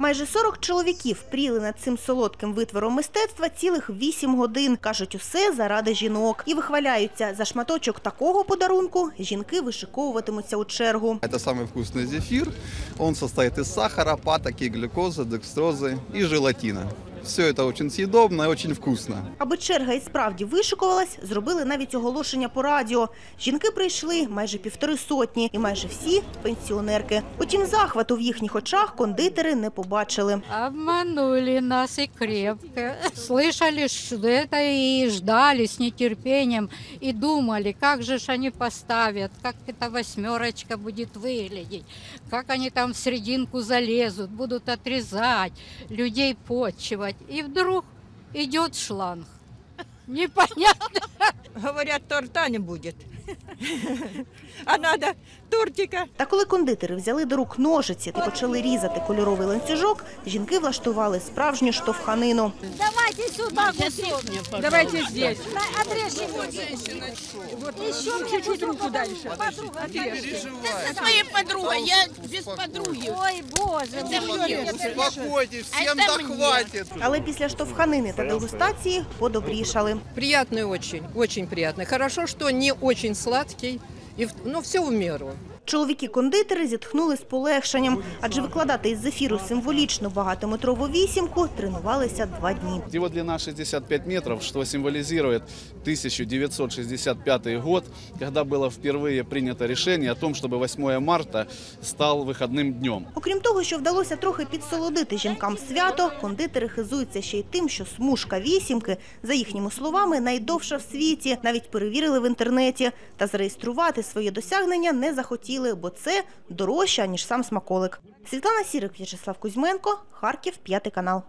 Майже 40 чоловіків пріли над цим солодким витвором мистецтва цілих 8 годин. Кажуть, усе заради жінок. І вихваляються, за шматочок такого подарунку жінки вишиковуватимуться у чергу. Это самый вкусный зефир. Он состоит из сахара, патоки, глюкозы, декстрозы и желатина. Все это очень съедобно и очень вкусно. Аби черга і справді вишикувалась, зробили навіть оголошення по радіо. Жінки прийшли майже півтори сотні, і майже всі пенсіонерки. Утім, захвату в їхніх очах кондитери не побачили. Обманули нас и крепко. Слышали что это и ждали с нетерпением и думали, как же ж они поставят, как эта восьмерочка будет выглядеть, как они там в серединку залезут, будут отрезать, людей почивать. И вдруг идет шланг. Непонятно. Говорят, торта не будет А надо тортика. Та коли кондитери взяли до рук ножиці та почали різати кольоровий ланцюжок, жінки влаштували справжню штовханину. Давайте сюда кусок. Давайте здесь. Отрежьте. Вот еще чуть-чуть руку дальше. со своей подругой. Я без подруги. Ой, боже мой. Успокойтесь, всем Это мне. хватит. Але після штовханини та дегустації подобрішали. Приятный очень, очень приятный. Хорошо, что не очень сладкий, и, ну, все в меру. Чоловіки-кондитери зітхнули з полегшенням, адже викладати із зефіру символічну багатометрову вісімку тренувалися два дні. Его длина 65 метров, что символизирует 1965 год, когда было впервые принято решение о том, чтобы 8 марта стал выходным днем. Окрім того, що вдалося трохи підсолодити жінкам свято, кондитери хизуються ще й тим, що смужка вісімки, за їхніми словами, найдовша в світі. Навіть перевірили в інтернеті. Та зареєструвати своє досягнення не захотіли, бо це дорожче, ніж сам смаколик. Світлана Сірик, В'ячеслав Кузьменко, Харків, п'ятий канал.